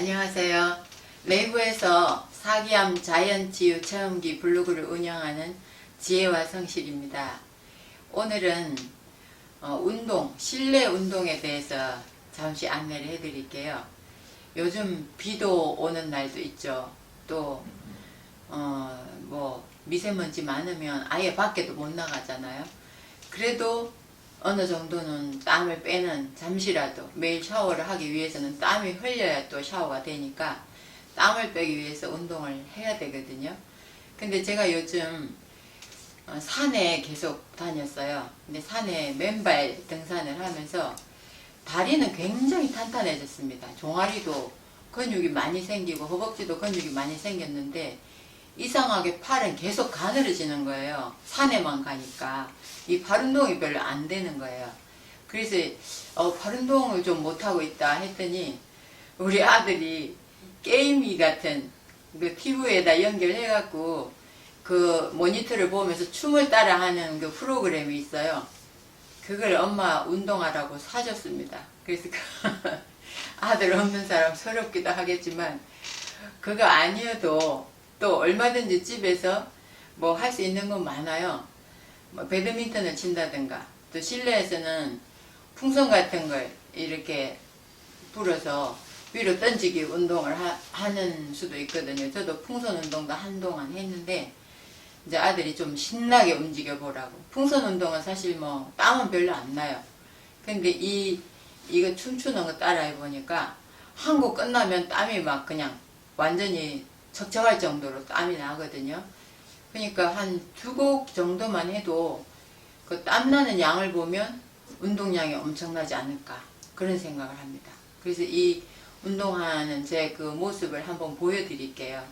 안녕하세요. 레이브에서 사기암 자연치유 체험기 블로그를 운영하는 지혜와 성실입니다. 오늘은 어, 운동, 실내 운동에 대해서 잠시 안내를 해드릴게요. 요즘 비도 오는 날도 있죠. 또, 어, 뭐, 미세먼지 많으면 아예 밖에도 못 나가잖아요. 그래도 어느 정도는 땀을 빼는 잠시라도 매일 샤워를 하기 위해서는 땀이 흘려야 또 샤워가 되니까 땀을 빼기 위해서 운동을 해야 되거든요. 근데 제가 요즘 어, 산에 계속 다녔어요. 근데 산에 맨발 등산을 하면서 다리는 굉장히 탄탄해졌습니다. 종아리도 근육이 많이 생기고 허벅지도 근육이 많이 생겼는데 이상하게 팔은 계속 가늘어지는 거예요. 산에만 가니까. 이 발운동이 별로 안 되는 거예요. 그래서 어, 발운동을 좀 못하고 있다 했더니 우리 아들이 게임기 같은 그 TV에다 연결해갖고 그 모니터를 보면서 춤을 따라하는 그 프로그램이 있어요. 그걸 엄마 운동하라고 사줬습니다. 그래서 그 아들 없는 사람 서럽기도 하겠지만 그거 아니어도 또 얼마든지 집에서 뭐 할 수 있는 건 많아요. 뭐 배드민턴을 친다든가 또 실내에서는 풍선 같은 걸 이렇게 불어서 위로 던지기 운동을 하, 는 수도 있거든요. 저도 풍선 운동도 한동안 했는데 이제 아들이 좀 신나게 움직여 보라고. 풍선 운동은 사실 뭐 땀은 별로 안 나요. 근데 이 이거 춤추는 거 따라해 보니까 한곡 끝나면 땀이 막 그냥 완전히 척척할 정도로 땀이 나거든요. 그러니까 한 두 곡 정도만 해도 그 땀나는 양을 보면 운동량이 엄청나지 않을까 그런 생각을 합니다. 그래서 이 운동하는 제 그 모습을 한번 보여드릴게요.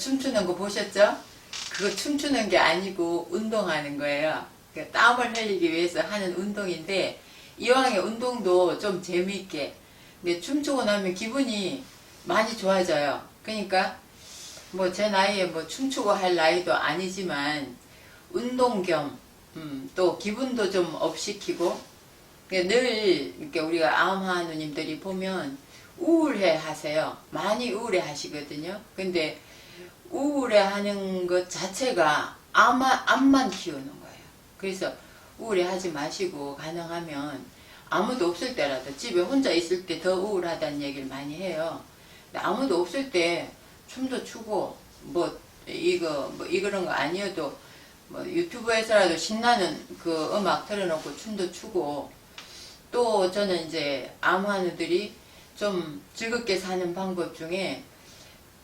춤추는 거 보셨죠? 그거 춤추는 게 아니고 운동하는 거예요. 그러니까 땀을 흘리기 위해서 하는 운동인데 이왕에 운동도 좀 재미있게 근데 춤추고 나면 기분이 많이 좋아져요. 그러니까 뭐 제 나이에 뭐 춤추고 할 나이도 아니지만 운동 겸, 음, 또 기분도 좀 업시키고 그러니까 늘 이렇게 우리가 암하 누님들이 보면 우울해 하세요. 많이 우울해 하시거든요. 근데 우울해 하는 것 자체가 암만, 암만 키우는 거예요. 그래서 우울해 하지 마시고 가능하면 아무도 없을 때라도 집에 혼자 있을 때 더 우울하다는 얘기를 많이 해요. 아무도 없을 때 춤도 추고 뭐 이거 뭐 이그런 거 아니어도 뭐 유튜브에서라도 신나는 그 음악 틀어놓고 춤도 추고 또 저는 이제 암환우들이 좀 즐겁게 사는 방법 중에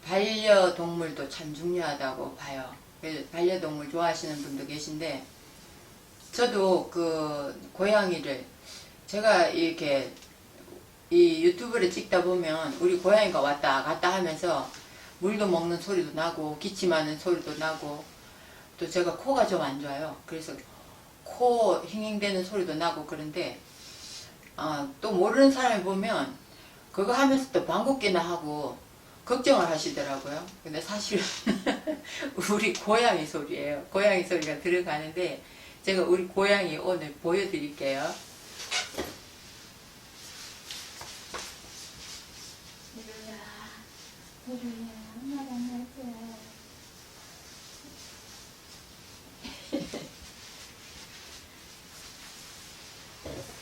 반려동물도 참 중요하다고 봐요. 반려동물 좋아하시는 분도 계신데 저도 그 고양이를 제가 이렇게 이 유튜브를 찍다 보면 우리 고양이가 왔다 갔다 하면서 물도 먹는 소리도 나고 기침하는 소리도 나고 또 제가 코가 좀 안 좋아요. 그래서 코 힝힝대는 소리도 나고 그런데 아, 또 모르는 사람이 보면 그거 하면서 또 방귀뀌나 하고 걱정을 하시더라고요. 근데 사실은 우리 고양이 소리예요. 고양이 소리가 들어가는데 제가 우리 고양이 오늘 보여드릴게요.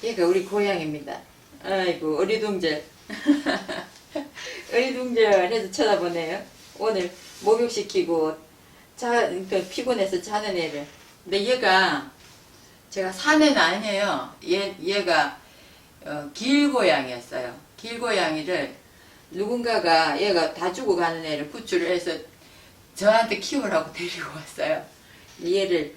얘가 우리 고양입니다. 아이고 어리둥절. 어리둥절해서 쳐다보네요. 오늘 목욕시키고 자, 그 피곤해서 자는 애를. 근데 얘가 제가 사내는 아니에요. 얘 얘가 어, 길고양이였어요. 길고양이를 누군가가 얘가 다 주고 가는 애를 구출을 해서 저한테 키우라고 데리고 왔어요. 얘를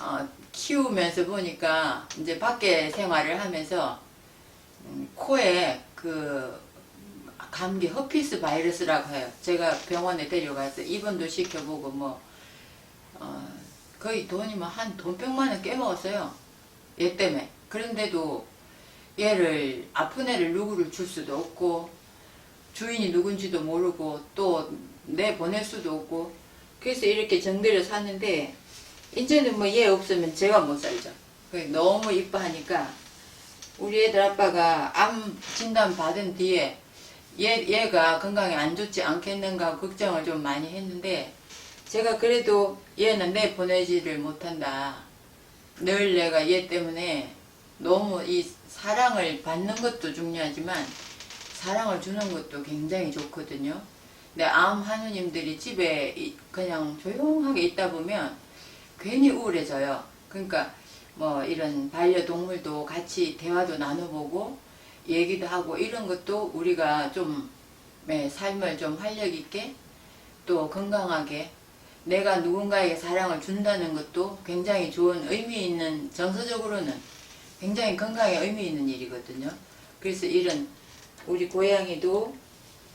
어, 키우면서 보니까 이제 밖에 생활을 하면서 음, 코에 그 감기 허피스 바이러스라고 해요. 제가 병원에 데려가서 입원도 시켜보고 뭐 어, 거의 돈이 뭐 한 돈 백만 원 깨먹었어요. 얘 때문에. 그런데도 얘를 아픈 애를 누구를 줄 수도 없고 주인이 누군지도 모르고 또 내 보낼 수도 없고 그래서 이렇게 정들여 샀는데 이제는 뭐 얘 없으면 제가 못 살죠. 너무 이뻐하니까 우리 애들 아빠가 암 진단 받은 뒤에 얘, 얘가 건강에 안 좋지 않겠는가 걱정을 좀 많이 했는데 제가 그래도 얘는 내 보내지를 못한다. 늘 내가 얘 때문에 너무 이 사랑을 받는 것도 중요하지만 사랑을 주는 것도 굉장히 좋거든요. 근데 암 한우님들이 집에 이- 그냥 조용하게 있다 보면 괜히 우울해져요. 그러니까 뭐 이런 반려동물도 같이 대화도 나눠보고 얘기도 하고 이런 것도 우리가 좀 네, 삶을 좀 활력 있게 또 건강하게 내가 누군가에게 사랑을 준다는 것도 굉장히 좋은 의미 있는 정서적으로는 굉장히 건강에 의미 있는 일이거든요. 그래서 이런 우리 고양이도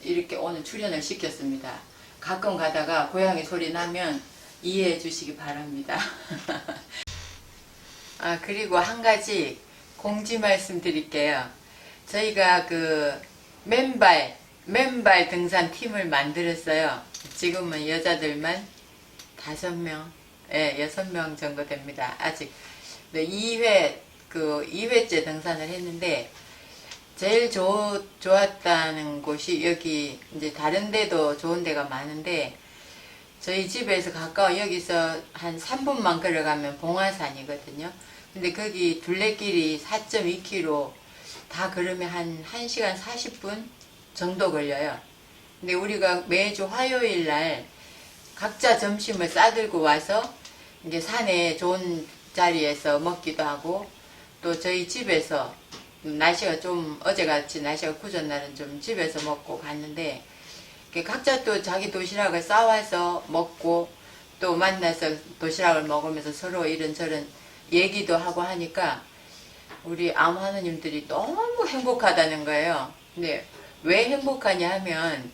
이렇게 오늘 출연을 시켰습니다. 가끔 가다가 고양이 소리 나면 이해해 주시기 바랍니다. 아, 그리고 한 가지 공지 말씀 드릴게요. 저희가 그 맨발, 맨발 등산 팀을 만들었어요. 지금은 여자들만 다섯 명, 예, 여섯 명 정도 됩니다. 아직. 2회, 그 2회째 등산을 했는데, 제일 좋, 좋았다는 곳이 여기, 이제 다른 데도 좋은 데가 많은데, 저희 집에서 가까워 여기서 한 3분만 걸어가면 봉화산이거든요. 근데 거기 둘레길이 4.2km 다 걸으면 한 1시간 40분 정도 걸려요. 근데 우리가 매주 화요일 날 각자 점심을 싸들고 와서 이제 산에 좋은 자리에서 먹기도 하고 또 저희 집에서 날씨가 좀 어제같이 날씨가 굳은 날은 좀 집에서 먹고 갔는데 각자 또 자기 도시락을 싸와서 먹고 또 만나서 도시락을 먹으면서 서로 이런저런 얘기도 하고 하니까 우리 암 하느님들이 너무 행복하다는 거예요. 근데 왜 행복하냐 하면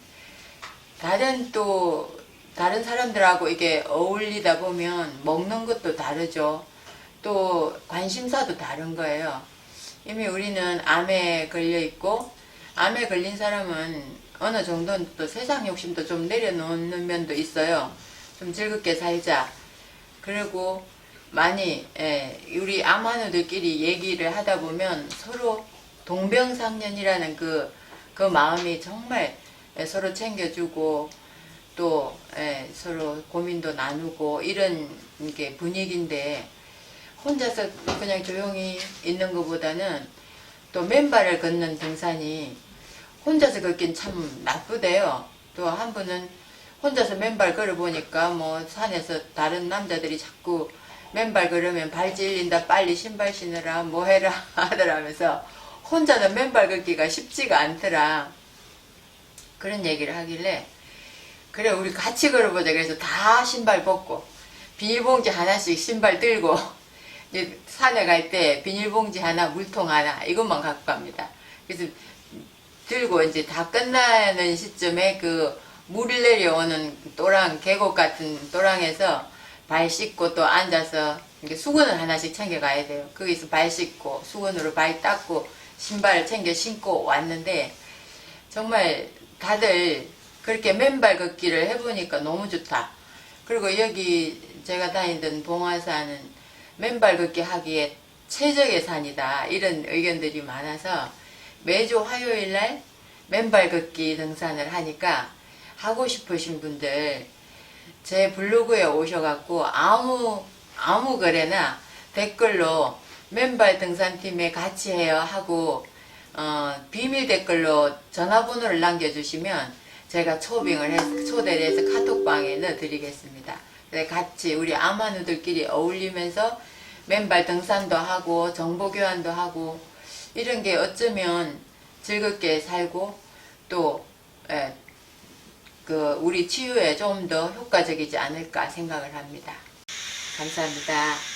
다른 또 다른 사람들하고 이게 어울리다 보면 먹는 것도 다르죠. 또 관심사도 다른 거예요. 이미 우리는 암에 걸려 있고 암에 걸린 사람은 어느 정도는 또 세상 욕심도 좀 내려놓는 면도 있어요. 좀 즐겁게 살자. 그리고 많이 예, 우리 암환우들끼리 얘기를 하다 보면 서로 동병상련이라는 그, 그 마음이 정말 예, 서로 챙겨주고 또 예, 서로 고민도 나누고 이런 게 분위기인데 혼자서 그냥 조용히 있는 것보다는 또 맨발을 걷는 등산이 혼자서 걷긴 참 나쁘대요. 또 한 분은 혼자서 맨발 걸어보니까 뭐 산에서 다른 남자들이 자꾸 맨발 걸으면 발 찔린다 빨리 신발 신으라 뭐 해라 하더라면서 혼자는 맨발 걷기가 쉽지가 않더라. 그런 얘기를 하길래 그래 우리 같이 걸어보자 그래서 다 신발 벗고 비닐봉지 하나씩 신발 들고 이제 산에 갈 때 비닐봉지 하나 물통 하나 이것만 갖고 갑니다 그래서 들고 이제 다 끝나는 시점에 그 물이 내려오는 또랑 계곡 같은 또랑에서 발 씻고 또 앉아서 이렇게 수건을 하나씩 챙겨 가야 돼요 거기서 발 씻고 수건으로 발 닦고 신발 챙겨 신고 왔는데 정말 다들 그렇게 맨발 걷기를 해보니까 너무 좋다. 그리고 여기 제가 다니던 봉화산은 맨발 걷기 하기에 최적의 산이다. 이런 의견들이 많아서 매주 화요일 날 맨발 걷기 등산을 하니까 하고 싶으신 분들 제 블로그에 오셔갖고 아무 아무 거래나 댓글로 맨발 등산팀에 같이 해요 하고 어, 비밀 댓글로 전화번호를 남겨주시면 제가 초빙을 해서 초대를 해서 카톡방에 넣어드리겠습니다. 그래서 같이 우리 아마누들끼리 어울리면서 맨발 등산도 하고 정보 교환도 하고 이런 게 어쩌면 즐겁게 살고 또 예, 그 우리 치유에 좀 더 효과적이지 않을까 생각을 합니다. 감사합니다.